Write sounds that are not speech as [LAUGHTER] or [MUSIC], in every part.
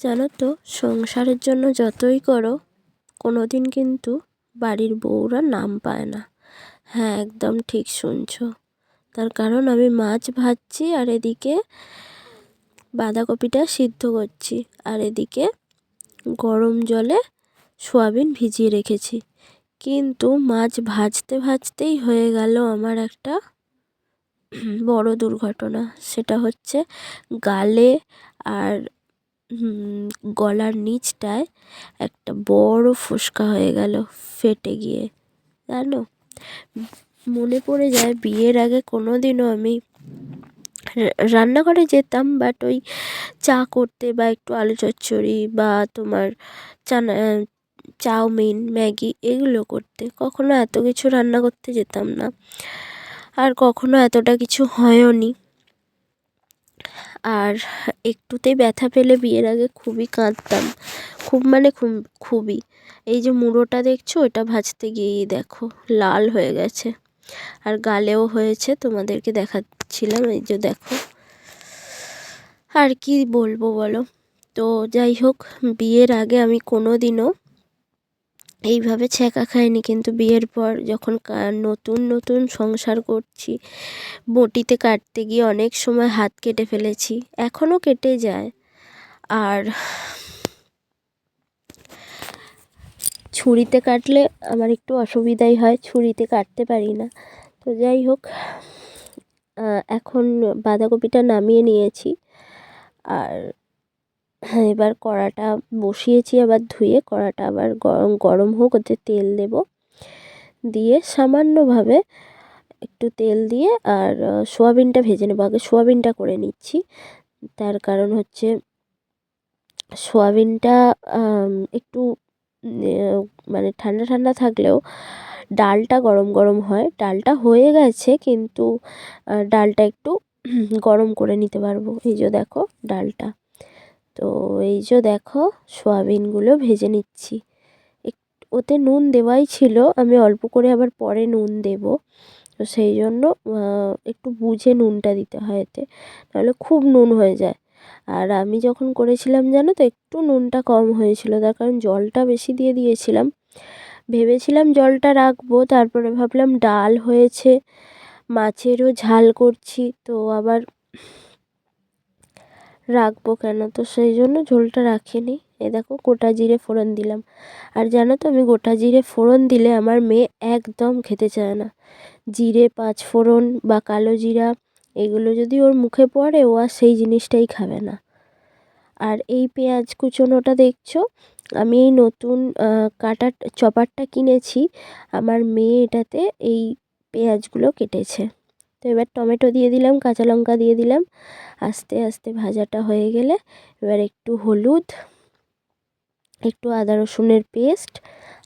জানো তো, সংসারের জন্য যতই করো কোনো দিন কিন্তু বাড়ির বউরা নাম পায় না। হ্যাঁ একদম ঠিক শুনছো। তার কারণ আমি মাছ ভাজছি আর এদিকে বাঁধাকপিটা সিদ্ধ করছি আর এদিকে গরম জলে সোয়াবিন ভিজিয়ে রেখেছি। কিন্তু মাছ ভাজতে ভাজতেই হয়ে গেল আমার একটা বড় দুর্ঘটনা। সেটা হচ্ছে গালে আর গলার নিচটায় একটা বড় ফোসকা হয়ে গেল ফেটে গিয়ে, জানো? মনে পড়ে যায় বিয়ের আগে কোনো দিনও আমি রান্নাঘরে যেতাম বাট ওই চা করতে বা একটু আলু চচ্চড়ি বা তোমার চানা, চাউমিন, ম্যাগি এগুলো করতে। কখনো এত কিছু রান্না করতে যেতাম না। আর কখনো এতটা কিছু হয়ও নি আর একটুতেই ব্যথা পেলে বিয়ের আগে খুবই কাঁদতাম। খুব মানে খুব, খুবই। এই যে মুড়োটা দেখছ, ওটা ভাজতে গিয়েই দেখো, লাল হয়ে গেছে। আর গালেও হয়েছে, তোমাদেরকে দেখাচ্ছিলাম, এই যে দেখো। আর কি বলব বলো? তো যাই হোক, বিয়ের আগে আমি কোনো দিনও এইভাবে ছ্যাঁকা খাইনি, কিন্তু বিয়ের পর যখন নতুন নতুন সংসার করছি, বটিতে কাটতে গিয়ে অনেক সময় হাত কেটে ফেলেছি, এখনও কেটে যায়। আর ছুরিতে কাটলে আমার একটু অসুবিধাই হয়, ছুরিতে কাটতে পারি না। তো যাই হোক এখন বাঁধাকপিটা নামিয়ে নিয়েছি। আর এবার কড়াটা বসিয়েছি, আবার ধুয়ে কড়াটা আবার গরম গরম হোক ওতে তেল দেব। দিয়ে সামান্যভাবে একটু তেল দিয়ে আর সোয়াবিনটা ভেজে নেব। আগে সোয়াবিনটা করে নিচ্ছি। তার কারণ হচ্ছে সোয়াবিনটা একটু মানে ঠান্ডা ঠান্ডা থাকলেও ডালটা গরম গরম হয়। ডালটা হয়ে গেছে কিন্তু ডালটা একটু গরম করে নিতে পারব। এই যে দেখো ডালটা। তো এই যে দেখো, সোয়াবিনগুলো ভেজে নিচ্ছি। ওতে নুন দেওয়াই ছিল, আমি অল্প করে আবার পরে নুন দেব। তো সেই জন্য একটু বুঝে নুনটা দিতে হয় এতে, নাহলে খুব নুন হয়ে যায়। আর আমি যখন করেছিলাম জানো তো, একটু নুনটা কম হয়েছিল, তার কারণ জলটা বেশি দিয়ে দিয়েছিলাম। ভেবেছিলাম জলটা রাখব, তারপরে ভাবলাম ডাল হয়েছে, মাছেরও ঝাল করছি, তো আবার রাখব কেন? তো সেই জন্য ঝোলটা রাখিনি। এ দেখো, গোটা জিরে ফোড়ন দিলাম। আর জানো তো, আমি গোটা জিরে ফোড়ন দিলে আমার মেয়ে একদম খেতে চায় না। জিরে, পাঁচ ফোড়ন বা কালো জিরা, এগুলো যদি ওর মুখে পড়ে, ও আর সেই জিনিসটাই খাবে না। আর এই পেঁয়াজ কুচোনোটা দেখছ? আমি এই নতুন কাটার, চপারটা কিনেছি। আমার মেয়ে এটাতে এই পেঁয়াজগুলো কেটেছে। তো এবার টমেটো দিয়ে দিলাম, কাঁচা লঙ্কা দিয়ে দিলাম। আস্তে আস্তে ভাজাটা হয়ে গেলে এবার একটু হলুদ, একটু আদা রসুনের পেস্ট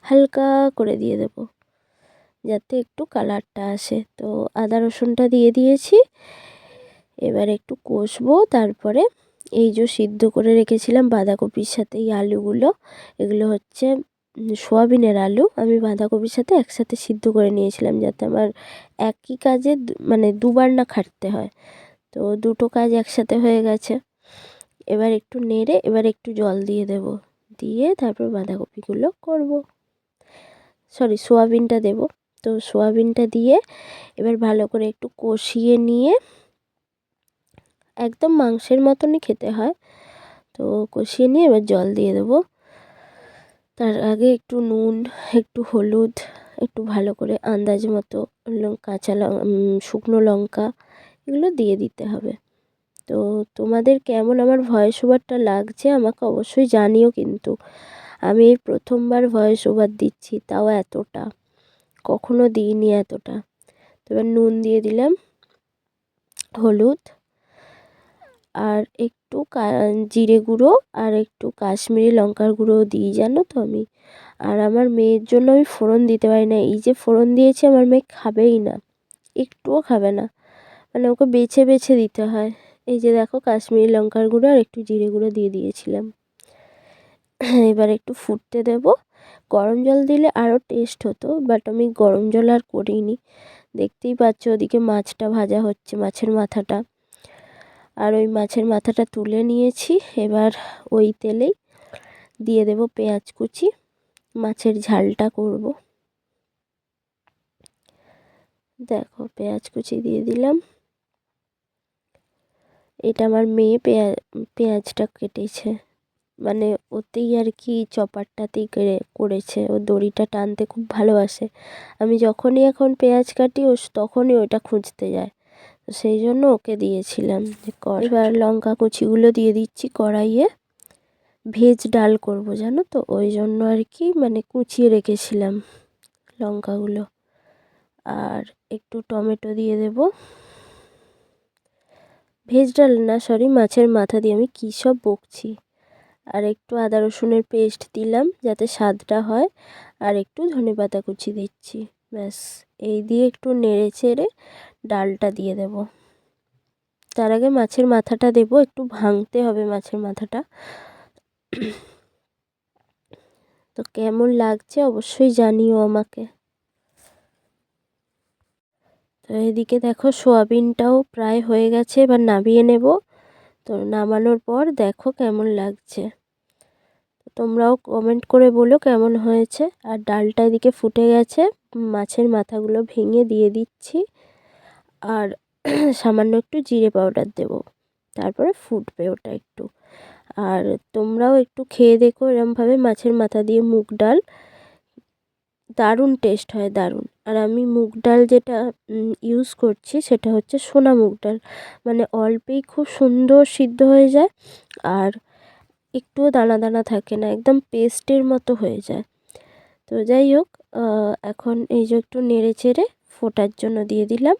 হালকা করে দিয়ে দেবো, যাতে একটু কালারটা আসে। তো আদা রসুনটা দিয়ে দিয়েছি। এবার একটু কষবো, তারপরে এই যে সিদ্ধ করে রেখেছিলাম বাঁধাকপির সাথে এই আলুগুলো, এগুলো হচ্ছে সোয়াবিনের আলু আমি বাঁধাকপির সাথে একসাথে সিদ্ধ করে নিয়েছিলাম যাতে আমার একই কাজে মানে দুবার না খাটতে হয়। তো দুটো কাজ একসাথে হয়ে গেছে। এবার একটু নেড়ে, এবার একটু জল দিয়ে দেব। দিয়ে তারপর বাঁধাকপিগুলো করব। সরি, সোয়াবিনটা দেব। তো সোয়াবিনটা দিয়ে এবার ভালো করে একটু কষিয়ে নিয়ে একদম মাংসের মতনই খেতে হয়। তো কষিয়ে নিয়ে এবার জল দিয়ে দেবো। তার আগে একটু নুন, একটু হলুদ, একটু ভালো করে আন্দাজ মতো কাঁচা শুকনো লঙ্কা এগুলো দিয়ে দিতে হবে। তো তোমাদের কেমন আমার ভয়েস ওভারটা লাগছে আমাকে অবশ্যই জানিও কিন্তু। আমি এই প্রথমবার ভয়েস ওভার দিচ্ছি, তাও এতটা। কখনো দিইনি এতটা। তো এবার নুন দিয়ে দিলাম, হলুদ আর একটু জিরে গুঁড়ো আর একটু কাশ্মীরি লঙ্কার গুঁড়ো দিই, জানো তো আমি। আর আমার মেয়ের জন্য আমি ফোড়ন দিতে পারি না। এই যে ফোড়ন দিয়েছি আমার মেয়ে খাবেই না, একটুও খাবে না। মানে ওকে বেছে বেছে দিতে হয়। এই যে দেখো কাশ্মীরি লঙ্কার গুঁড়ো আর একটু জিরে গুঁড়ো দিয়ে দিয়েছিলাম। এবার একটু ফুটতে দেবো। গরম জল দিলে আরও টেস্ট হতো, বাট আমি গরম জল আর করিনি। দেখতেই পাচ্ছ ওদিকে মাছটা ভাজা হচ্ছে, মাছের মাথাটা। আর ওই মাছের মাথাটা তুলে নিয়েছি। এবার ওই তেলেই দিয়ে দেব পেঁয়াজ কুচি। মাছের ঝালটা করব। দেখো, পেঁয়াজ কুচি দিয়ে দিলাম। এটা আমার মেয়ে পেঁয়া, পেঁয়াজটা কেটেছে। মানে ওতেই আর কি চপারটাতেই করেছে। ও দড়িটা টানতে খুব ভালোবাসে। আমি যখনই এখন পেঁয়াজ কাটি, ও তখনই ওটা খুঁজতে যায়। সেই জন্য ওকে দিয়েছিলাম এবার লঙ্কা কুচিগুলো দিয়ে দিচ্ছি কড়াইয়ে। ভেজ ডাল করব, জানো তো? ওই জন্য আর কি মানে কুচিয়ে রেখেছিলাম লঙ্কাগুলো। আর একটু টমেটো দিয়ে দেব। ভেজ ডাল না, সরি, মাছের মাথা দিয়ে। আমি কী সব বকছি। আর একটু আদা রসুনের পেস্ট দিলাম যাতে স্বাদটা হয়। আর একটু ধনে পাতা কুচি দিচ্ছি, ব্যাস। এই দিয়ে একটু নেড়ে চেড়ে ডালটা দিয়ে দেব। তার আগে মাছের মাথাটা দেব, একটু ভাঙতে হবে মাছের মাথাটা। তো কেমন লাগছে অবশ্যই জানিও আমাকে। তো এদিকে দেখো সোয়াবিনটাও প্রায় হয়ে গেছে, এবার নামিয়ে নেব। তো নামানোর পর দেখো কেমন লাগছে। তোমরাও কমেন্ট করে বলো কেমন হয়েছে। আর ডালটা এদিকে ফুটে গেছে, মাছের মাথাগুলো ভেঙে দিয়ে দিচ্ছি। আর [CLEARS THROAT] সামান্য একটু জিরে পাউডার দেব। তারপরে ফুটবে ওটা একটু। আর তোমরাও একটু খেয়ে দেখো এরমভাবে মাছের মাথা দিয়ে মুগ ডাল। দারুণ টেস্ট হয়, দারুণ। আর আমি মুগ ডাল যেটা ইউজ করছি সেটা হচ্ছে সোনা মুগ ডাল। মানে অল্পেই খুব সুন্দর সিদ্ধ হয়ে যায় আর একটুও দানা দানা থাকে না, একদম পেস্টের মতো হয়ে যায়। তো যাই হোক এখন এই যে একটু নেড়ে চেড়ে ফোটার জন্য দিয়ে দিলাম।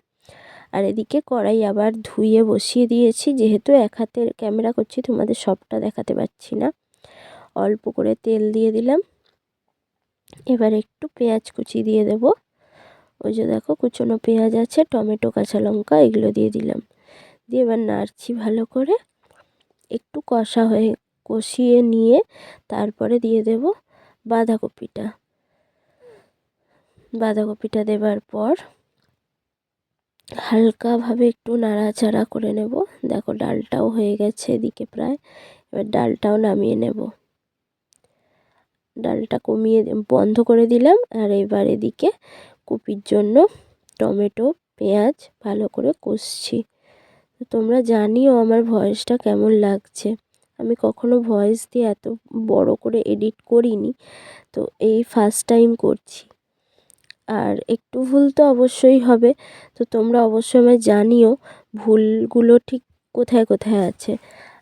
আর এদিকে কড়াই আবার ধুয়ে বসিয়ে দিয়েছি। যেহেতু এক হাতে ক্যামেরা করছি, তোমাদের সবটা দেখাতে পাচ্ছি না। অল্প করে তেল দিয়ে দিলাম। এবার একটু পেঁয়াজ কুচি দিয়ে দেব। ওই যে দেখো, কুচনো পেঁয়াজ আছে, টমেটো, কাঁচা লঙ্কা, এগুলো দিয়ে দিলাম। দিয়ে এবার নাড়ছি ভালো করে। একটু কষা হয়ে, কষিয়ে নিয়ে তারপরে দিয়ে দেব বাঁধাকপিটা। বাঁধাকপিটা দেবার পর হালকাভাবে একটু নাড়াচাড়া করে নেব। দেখো, ডালটাও হয়ে গেছে এদিকে প্রায়। এবার ডালটাও নামিয়ে নেব। ডালটা কমিয়ে বন্ধ করে দিলাম। আর এবার এদিকে কপির জন্য টমেটো, পেঁয়াজ ভালো করে কষছি। তোমরা জানিও আমার ভয়েসটা কেমন লাগছে। আমি কখনো ভয়েস দিয়ে এত বড় করে এডিট করিনি। তো এই ফার্স্ট টাইম করছি। আর একটু ভুল তো অবশ্যই হবে। তো তোমরা অবশ্যই আমায় জানিও ভুলগুলো ঠিক কোথায় কোথায় আছে।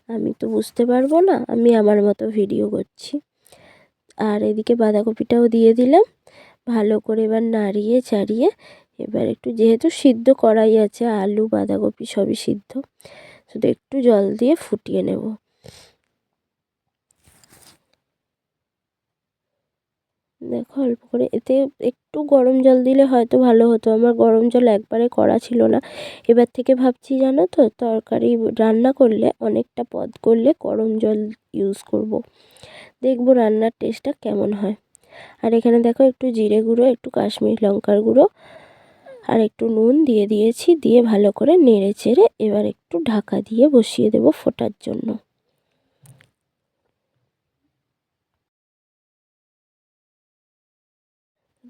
আমি তো বুঝতে পারব না, আমি আমার মতো ভিডিও করছি। আর এদিকে বাঁধাকপিটাও দিয়ে দিলাম। ভালো করে এবার নাড়িয়ে চাড়িয়ে এবার একটু যেহেতু সিদ্ধ করাই আছে, আলু, বাঁধাকপি সবই সিদ্ধ। শুধু একটু জল দিয়ে ফুটিয়ে নেব। দেখো অল্প করে, এতে একটু গরম জল দিলে হয়তো ভালো হতো। আমার গরম জল একবারে করা ছিল না। এবার থেকে ভাবছি জানো তো, তরকারি রান্না করলে, অনেকটা পদ করলে গরম জল ইউজ করব। দেখব রান্নার টেস্টটা কেমন হয়। আর এখানে দেখো একটু জিরে গুঁড়ো, একটু কাশ্মীর লঙ্কার গুঁড়ো, আর একটু নুন দিয়ে দিয়েছি, দিয়ে ভালো করে নেড়ে চেড়ে এবার একটু ঢাকা দিয়ে বসিয়ে দেব ফোটার জন্য।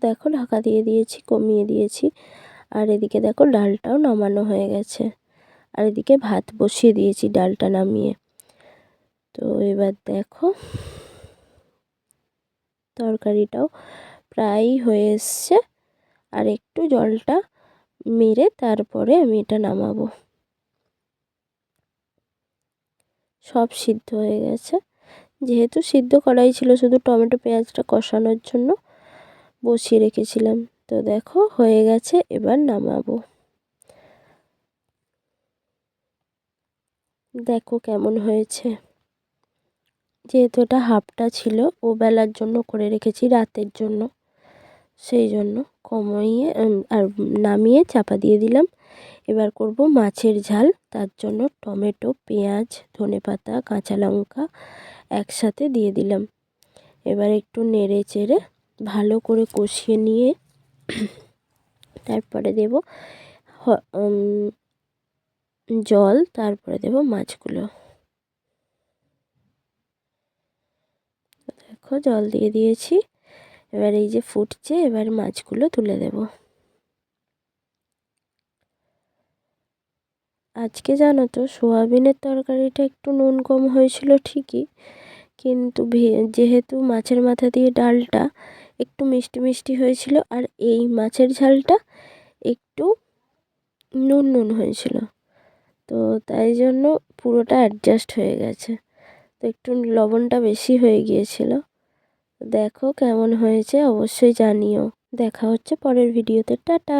দেখো ঢাকা দিয়ে দিয়েছি, কমিয়ে দিয়েছি। আর এদিকে দেখো ডালটাও নামানো হয়ে গেছে। আর এদিকে ভাত বসিয়ে দিয়েছি ডালটা নামিয়ে। তো এবার দেখো তরকারিটাও প্রায়ই হয়ে এসছে। আর একটু জলটা মেরে তারপরে আমি এটা নামাবো। সব সিদ্ধ হয়ে গেছে। যেহেতু সিদ্ধ করাই ছিল শুধু টমেটো পেঁয়াজটা কষানোর জন্য বসিয়ে রেখেছিলাম। তো দেখো, হয়ে গেছে, এবার নামাবো। দেখো কেমন হয়েছে। যেহেতু এটা হাফটা ছিল, ও বেলার জন্য করে রেখেছি, রাতের জন্য। সেই জন্য কমিয়ে আর নামিয়ে চাপা দিয়ে দিলাম। এবার করব মাছের ঝাল, তার জন্য টমেটো, পেঁয়াজ ধনে পাতা কাঁচা লঙ্কা একসাথে দিয়ে দিলাম। এবার একটু নেড়ে চেড়ে ভালো করে কষিয়ে নিয়ে তারপরে দেব জল, তারপরে দেব মাছগুলো। দেখো, জল দিয়ে দিয়েছি। এবার এই যে ফুটছে, এবার মাছগুলো তুলে দেব। আজকে জানো তো, সোয়াবিনের তরকারিটা একটু নুন কম হয়েছিল ঠিকই কিন্তু যেহেতু মাছের মাথা দিয়ে ডালটা একটু মিষ্টি মিষ্টি হয়েছিল আর এই মাছের ঝালটা একটু নুন নুন হয়েছিল। তো তাই জন্য পুরোটা অ্যাডজাস্ট হয়ে গেছে। তো একটু লবণটা বেশি হয়ে গিয়েছিল। দেখো কেমন হয়েছে, অবশ্যই জানিও। দেখা হচ্ছে পরের ভিডিওতে। টাটা!